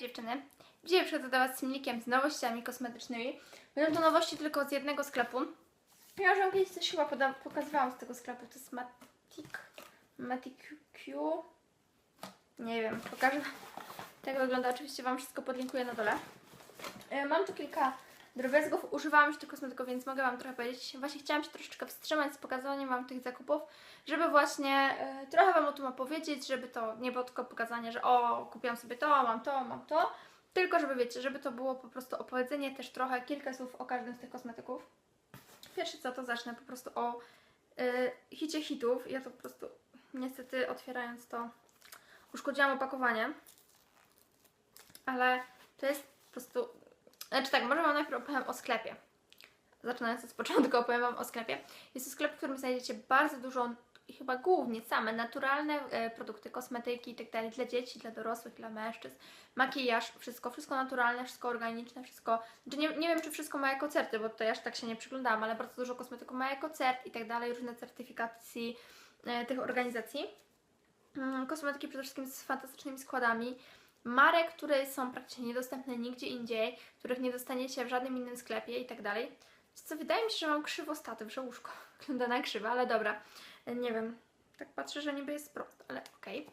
dziewczyny. Dzisiaj przychodzę do Was z filmikiem z nowościami kosmetycznymi. Będą to nowości tylko z jednego sklepu. Ja już kiedyś coś chyba pokazywałam z tego sklepu. To jest Matic... Matic. Nie wiem, pokażę. Tak wygląda. Oczywiście Wam wszystko podlinkuję na dole. E, Mam tu kilka drobiazgów. Używałam już tych kosmetyków, więc mogę Wam trochę powiedzieć. Właśnie chciałam się troszeczkę wstrzymać z pokazaniem Wam tych zakupów, żeby właśnie e, trochę Wam o tym opowiedzieć, żeby to nie było tylko pokazanie, że o, kupiłam sobie to, mam to, mam to. Tylko żeby wiecie, żeby to było po prostu opowiedzenie też trochę, kilka słów o każdym z tych kosmetyków. Pierwsze co, to zacznę po prostu o y, hicie hitów. Ja to po prostu niestety otwierając to uszkodziłam opakowanie. Ale to jest po prostu... Znaczy tak, może Wam najpierw opowiem o sklepie. Zaczynając od początku opowiem Wam o sklepie. Jest to sklep, w którym znajdziecie bardzo dużo chyba głównie same naturalne e, produkty, kosmetyki i tak dla dzieci, dla dorosłych, dla mężczyzn, makijaż, wszystko, wszystko naturalne, wszystko organiczne, wszystko, znaczy nie, nie wiem czy wszystko ma ekocerty, bo tutaj aż tak się nie przyglądałam, ale bardzo dużo kosmetyków ma ekocert i tak dalej, różne certyfikacji e, tych organizacji. Mm, Kosmetyki przede wszystkim z fantastycznymi składami, marek, które są praktycznie niedostępne nigdzie indziej, których nie dostaniecie w żadnym innym sklepie i tak dalej. Co wydaje mi się, że mam krzywostatyw, że łóżko wygląda na krzywe, ale dobra. Nie wiem, tak patrzę, że niby jest prosto, ale okej.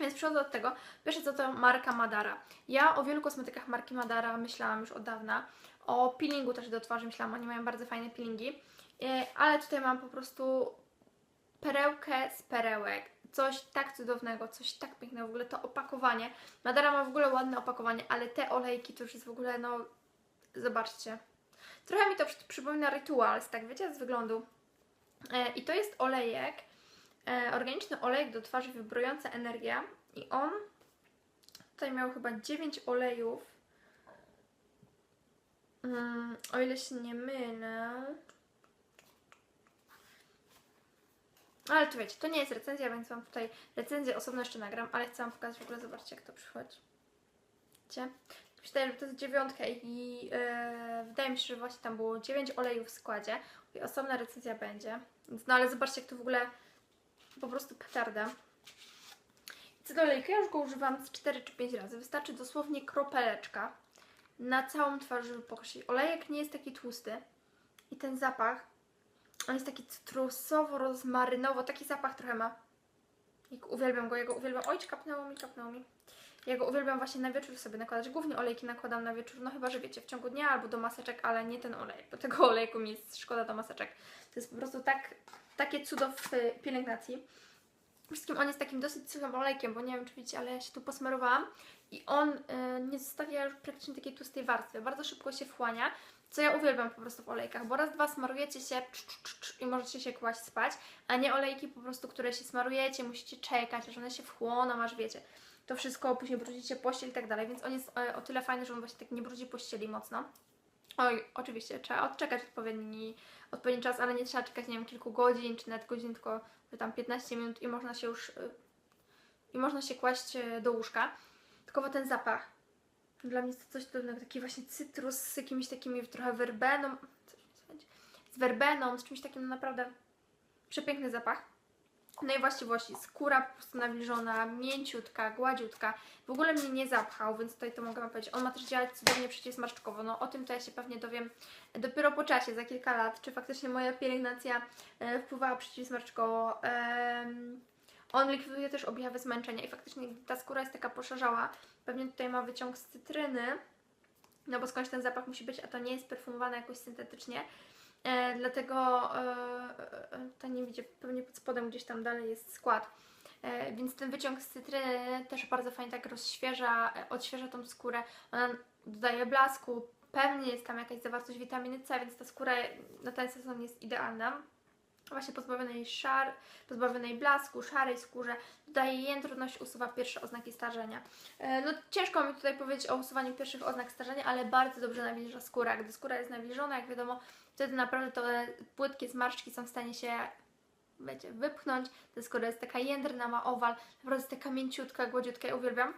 Więc przechodzę od tego. Pierwsze co to marka Madara. Ja o wielu kosmetykach marki Madara myślałam już od dawna. O peelingu też do twarzy myślałam, oni mają bardzo fajne peelingi. E, Ale tutaj mam po prostu perełkę z perełek. Coś tak cudownego, coś tak pięknego. W ogóle to opakowanie. Madara ma w ogóle ładne opakowanie, ale te olejki to już jest w ogóle, no... Zobaczcie. Trochę mi to przy- przypomina Rituals, tak wiecie, z wyglądu. E, I to jest olejek, e, organiczny olejek do twarzy wybrująca energia i on tutaj miał chyba 9 olejów. Mm, o ile się nie mylę. Ale to wiecie, to nie jest recenzja, więc Wam tutaj recenzję osobno jeszcze nagram, ale chcę Wam pokazać w ogóle, zobaczcie jak to przychodzi. Widzicie? Myślę, że to jest dziewiątka i e, wydaje mi się, że właśnie tam było 9 olejów w składzie. I osobna recenzja będzie. No ale zobaczcie, jak to w ogóle po prostu petarda. I co do olejka, ja już go używam z 4 czy 5 razy. Wystarczy dosłownie kropeleczka na całą twarz, żeby pokosić. Olejek nie jest taki tłusty. I ten zapach, on jest taki cytrusowo-rozmarynowo, taki zapach trochę ma. Jak uwielbiam go, ja go uwielbiam. Oj, kapnęło mi, kapnęło mi. Ja go uwielbiam właśnie na wieczór sobie nakładać. Głównie olejki nakładam na wieczór, no chyba, że wiecie, w ciągu dnia albo do maseczek, ale nie ten olej, bo tego olejku mi jest szkoda do maseczek. To jest po prostu tak, takie cudo w pielęgnacji. Wszystkim on jest takim dosyć suchym olejkiem, bo nie wiem czy widzicie, ale ja się tu posmarowałam i on y, nie zostawia już praktycznie takiej tłustej warstwy. Bardzo szybko się wchłania, co ja uwielbiam po prostu w olejkach, bo raz, dwa smarujecie się cz, cz, cz, i możecie się kłaść spać, a nie olejki po prostu, które się smarujecie, musicie czekać, aż one się wchłoną, aż wiecie to wszystko, później brudzicie pościel i tak dalej, więc on jest e, o tyle fajny, że on właśnie tak nie brudzi pościeli mocno. Oj, oczywiście, trzeba odczekać odpowiedni, odpowiedni czas, ale nie trzeba czekać, nie wiem, kilku godzin, czy nawet godzin, tylko tam 15 minut i można się już, y, i można się kłaść e, do łóżka. Tylko ten zapach, dla mnie jest to coś cudownego, taki właśnie cytrus z jakimiś takimi trochę werbeną, z werbeną, z czymś takim naprawdę przepiękny zapach. No i właściwości. Skóra po prostu nawilżona, mięciutka, gładziutka. W ogóle mnie nie zapchał, więc tutaj to mogę Wam powiedzieć. On ma też działać cudownie przeciwsmarszczkowo. No o tym to ja się pewnie dowiem dopiero po czasie, za kilka lat, czy faktycznie moja pielęgnacja e, wpływała przeciwsmarszczkowo. Em, on likwiduje też objawy zmęczenia i faktycznie ta skóra jest taka poszarzała, pewnie tutaj ma wyciąg z cytryny, no bo skądś ten zapach musi być, a to nie jest perfumowane jakoś syntetycznie. E, dlatego e, e, to nie widzę, pewnie pod spodem gdzieś tam dalej jest skład. E, więc ten wyciąg z cytryny też bardzo fajnie tak rozświeża, e, odświeża tą skórę. Ona dodaje blasku, pewnie jest tam jakaś zawartość witaminy C, więc ta skóra na ten sezon jest idealna. Właśnie pozbawionej szar, pozbawionej blasku, szarej skórze, dodaje jędrność, usuwa pierwsze oznaki starzenia. E, No ciężko mi tutaj powiedzieć o usuwaniu pierwszych oznak starzenia, ale bardzo dobrze nawilża skóra. Gdy skóra jest nawilżona, jak wiadomo, wtedy naprawdę te płytkie zmarszczki są w stanie się wiecie, wypchnąć. Ta skóra jest taka jędrna, ma owal, naprawdę jest taka mięciutka, gładziutka, ja uwielbiam.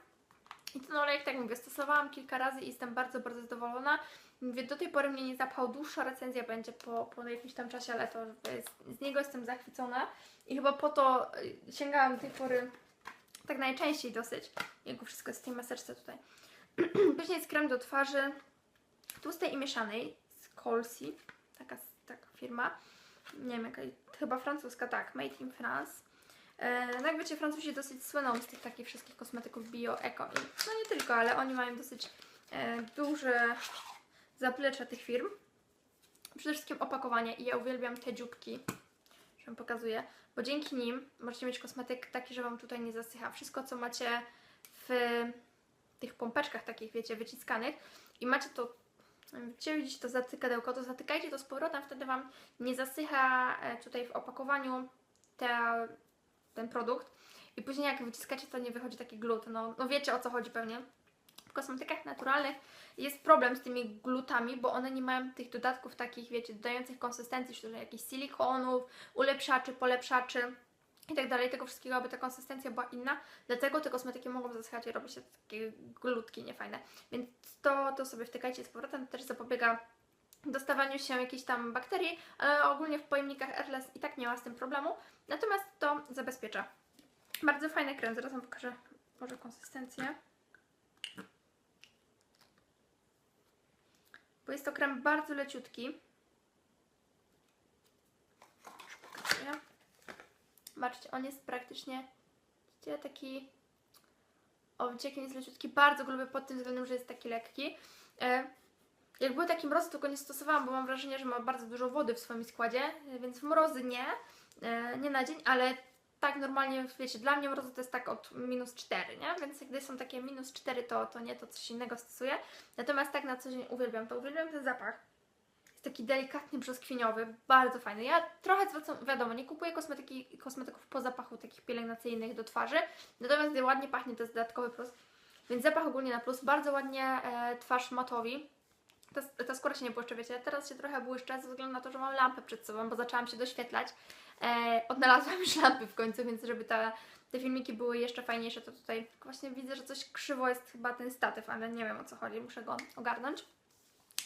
I ten olejek, tak mówię, stosowałam kilka razy i jestem bardzo, bardzo zadowolona. Mówię, do tej pory mnie nie zapchał, dłuższa recenzja będzie po, po jakimś tam czasie, ale to jest, z niego jestem zachwycona i chyba po to y, sięgałam do tej pory tak najczęściej dosyć. Jego wszystko w tej maseczce tutaj. Później jest krem do twarzy tłustej i mieszanej z Colsi, taka, taka firma, nie wiem jaka, chyba francuska, tak, made in France. E, no jak wiecie, Francuzi dosyć słyną z tych takich wszystkich kosmetyków bio, eko i no nie tylko, ale oni mają dosyć e, duże zaplecze tych firm. Przede wszystkim opakowania i ja uwielbiam te dzióbki, że wam pokazuję, bo dzięki nim możecie mieć kosmetyk taki, że Wam tutaj nie zasycha. Wszystko, co macie w tych pompeczkach takich, wiecie, wyciskanych i macie to, gdzie widzicie to zatykadełko, to zatykajcie to z powrotem, wtedy Wam nie zasycha e, tutaj w opakowaniu te, ten produkt i później jak wyciskacie, to nie wychodzi taki glut. No, no wiecie o co chodzi pewnie. W kosmetykach naturalnych jest problem z tymi glutami, bo one nie mają tych dodatków takich, wiecie, dodających konsystencji, czyli jakichś silikonów, ulepszaczy, polepszaczy i tak dalej, tego wszystkiego, aby ta konsystencja była inna. Dlatego te kosmetyki mogą zasychać i robić się takie glutki niefajne. Więc to, to sobie wtykajcie z powrotem, to też zapobiega dostawaniu się jakichś tam bakterii, ale ogólnie w pojemnikach Airless i tak nie ma z tym problemu. Natomiast to zabezpiecza. Bardzo fajny krem, zaraz Wam pokażę może konsystencję. Bo jest to krem bardzo leciutki. Zobaczcie, on jest praktycznie widzicie, taki o, widzicie, jaki on jest leciutki, bardzo lubię pod tym względem, że jest taki lekki. Jak był taki mroz, to go nie stosowałam, bo mam wrażenie, że ma bardzo dużo wody w swoim składzie, więc mrozy nie, e, nie na dzień, ale tak normalnie, wiecie, dla mnie mrozy to jest tak od minus 4, nie? Więc gdy są takie minus 4, to, to nie, to coś innego stosuję. Natomiast tak na co dzień uwielbiam to, uwielbiam ten zapach. Jest taki delikatnie brzoskwiniowy, bardzo fajny. Ja trochę zwracam, wiadomo, nie kupuję kosmetyki, kosmetyków po zapachu takich pielęgnacyjnych do twarzy, natomiast gdy ładnie pachnie, to jest dodatkowy plus. Więc zapach ogólnie na plus, bardzo ładnie e, twarz matowi. Ta, ta skóra się nie błyszczy, wiecie, teraz się trochę błyszczę ze względu na to, że mam lampę przed sobą, bo zaczęłam się doświetlać. E, odnalazłam już lampy w końcu, więc żeby ta, te filmiki były jeszcze fajniejsze, to tutaj właśnie widzę, że coś krzywo jest chyba ten statyw, ale nie wiem o co chodzi, muszę go ogarnąć.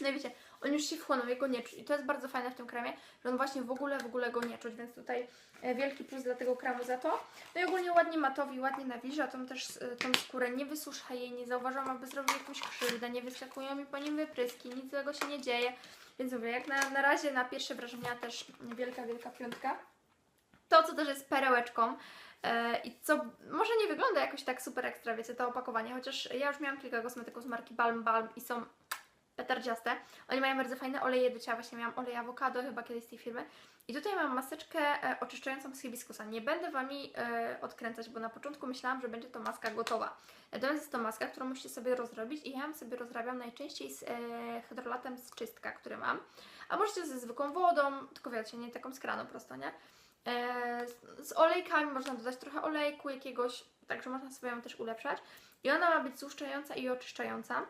No i wiecie, on już się wchłonął, jego nie czuć. I to jest bardzo fajne w tym kremie, że on właśnie w ogóle, w ogóle go nie czuć, więc tutaj e, wielki plus dla tego kremu za to. No i ogólnie ładnie matowi, ładnie nawilża, tą też e, tą skórę nie wysusza jej, nie zauważam, aby zrobił jakąś krzywdę, nie wyskakują mi po nim wypryski, nic złego się nie dzieje. Więc mówię, jak na, na razie na pierwsze wrażenia też wielka, wielka piątka. To, co też jest perełeczką, e, i co może nie wygląda jakoś tak super ekstra, wiecie, to opakowanie, chociaż ja już miałam kilka kosmetyków z marki Balm Balm i są petardziaste. Oni mają bardzo fajne oleje do ciała, właśnie miałam olej awokado chyba kiedyś z tej firmy. I tutaj mam maseczkę e, oczyszczającą z hibiskusa. Nie będę Wam jej odkręcać, bo na początku myślałam, że będzie to maska gotowa. Natomiast jest to maska, którą musicie sobie rozrobić i ja ją sobie rozrabiam najczęściej z e, hydrolatem z czystka, który mam. A możecie ze zwykłą wodą, tylko wiecie, nie taką z kranu prosto, nie? E, z, z olejkami można dodać trochę olejku jakiegoś, także można sobie ją też ulepszać. I ona ma być złuszczająca i oczyszczająca.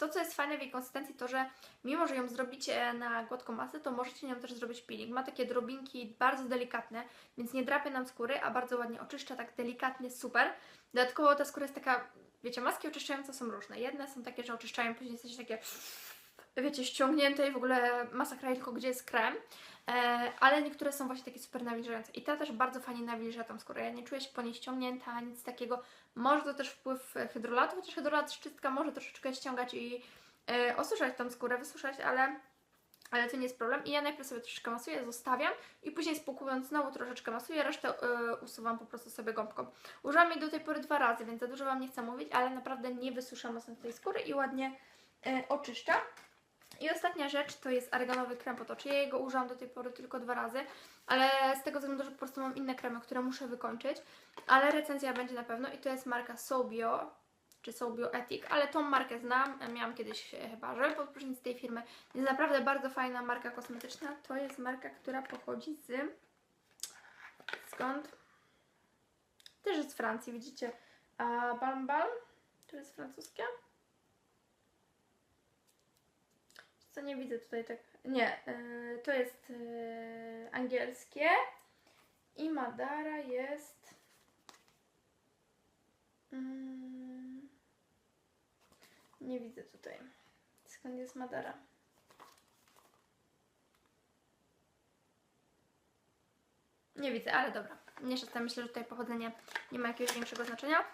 To, co jest fajne w jej konsystencji, to że mimo, że ją zrobicie na gładką masę, to możecie nią też zrobić peeling. Ma takie drobinki bardzo delikatne, więc nie drapie nam skóry, a bardzo ładnie oczyszcza, tak delikatnie, super. Dodatkowo ta skóra jest taka, wiecie, maski oczyszczające są różne. Jedne są takie, że oczyszczają, później jesteście takie, wiecie, ściągnięte i w ogóle masakra, tylko gdzie jest krem. E, ale niektóre są właśnie takie super nawilżające. I ta też bardzo fajnie nawilża tą skórę. Ja nie czuję się po niej ściągnięta, nic takiego. Może to też wpływ hydrolatu, chociaż hydrolat szczytka może troszeczkę ściągać i e, osuszać tą skórę, wysuszać, ale, ale to nie jest problem. I ja najpierw sobie troszeczkę masuję, zostawiam i później spłukując znowu troszeczkę masuję, resztę e, usuwam po prostu sobie gąbką. Użyłam jej do tej pory dwa razy, więc za dużo Wam nie chcę mówić, ale naprawdę nie wysusza mocno tej skóry i ładnie e, oczyszcza. I ostatnia rzecz to jest arganowy krem pod oczy. Ja jego użyłam do tej pory tylko dwa razy, ale z tego względu, że po prostu mam inne kremy, które muszę wykończyć. Ale recenzja będzie na pewno i to jest marka Sobio, czy Sobio Ethic, ale tą markę znam, miałam kiedyś e, chyba żel pod prysznic z tej firmy. Jest naprawdę bardzo fajna marka kosmetyczna. To jest marka, która pochodzi z... Skąd? Też z Francji, widzicie. A Balm Balm? To jest francuskie? Co nie widzę tutaj tak. Nie, yy, to jest yy, angielskie i Madara jest. Mm, nie widzę tutaj. Skąd jest Madara? Nie widzę, ale dobra. Nie tam myślę, że tutaj pochodzenie nie ma jakiegoś większego znaczenia.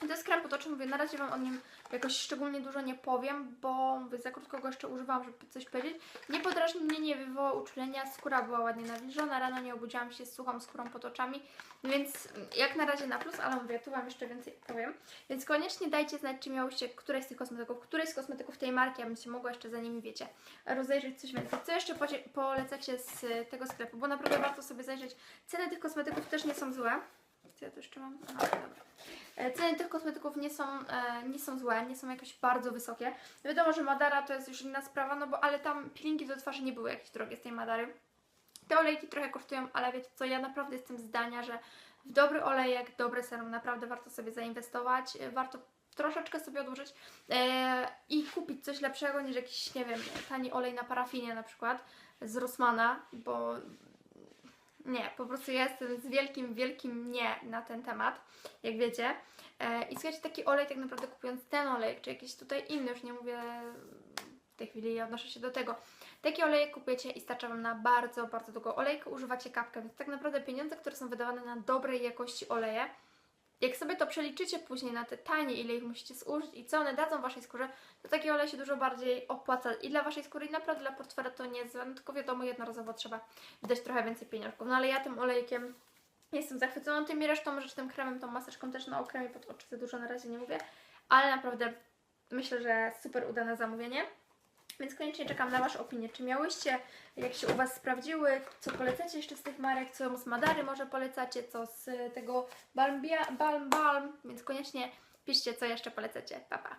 To jest krem pod oczy, mówię, na razie Wam o nim jakoś szczególnie dużo nie powiem, bo mówię, za krótko go jeszcze używałam, żeby coś powiedzieć. Nie podrażni mnie, nie wywoła uczulenia, skóra była ładnie nawilżona, rano nie obudziłam się z suchą skórą pod oczami, więc jak na razie na plus, ale mówię, tu Wam jeszcze więcej powiem. Więc koniecznie dajcie znać, czy miałyście któreś z tych kosmetyków, któreś z kosmetyków tej marki, abym się mogła jeszcze za nimi, wiecie, rozejrzeć coś więcej. Co jeszcze polecacie z tego sklepu, bo naprawdę warto sobie zajrzeć. Ceny tych kosmetyków też nie są złe. Co ja tu jeszcze mam? Aha, dobra. E, Ceny tych kosmetyków nie są, e, nie są złe, nie są jakoś bardzo wysokie. Wiadomo, że Madara to jest już inna sprawa, no bo ale tam peelingi do twarzy nie były jakieś drogie z tej Madary. Te olejki trochę kosztują, ale wiecie co, ja naprawdę jestem zdania, że w dobry olejek, dobre serum naprawdę warto sobie zainwestować, e, warto troszeczkę sobie odłożyć e, i kupić coś lepszego niż jakiś, nie wiem, tani olej na parafinie na przykład z Rossmana, bo nie, po prostu ja jestem z wielkim, wielkim nie na ten temat, jak wiecie. E, I słuchajcie, taki olej tak naprawdę kupując ten olej, czy jakiś tutaj inny, już nie mówię w tej chwili, odnoszę się do tego. Taki olejek kupujecie i starcza Wam na bardzo, bardzo długo. Olejku używacie kapkę, więc tak naprawdę pieniądze, które są wydawane na dobrej jakości oleje, jak sobie to przeliczycie później na te tanie, ile ich musicie zużyć i co one dadzą Waszej skórze, to taki olej się dużo bardziej opłaca i dla Waszej skóry i naprawdę dla portfela to nie no tylko wiadomo, jednorazowo trzeba wydać trochę więcej pieniążków. No ale ja tym olejkiem jestem zachwycona tymi resztą rzeczy, tym kremem, tą maseczką też, no o kremie pod oczy za dużo na razie nie mówię, ale naprawdę myślę, że super udane zamówienie. Więc koniecznie czekam na Wasze opinie. Czy miałyście, jak się u Was sprawdziły, co polecacie jeszcze z tych marek, co z Madary może polecacie, co z tego Balm, Balm, Balm, więc koniecznie piszcie, co jeszcze polecacie. Pa, pa.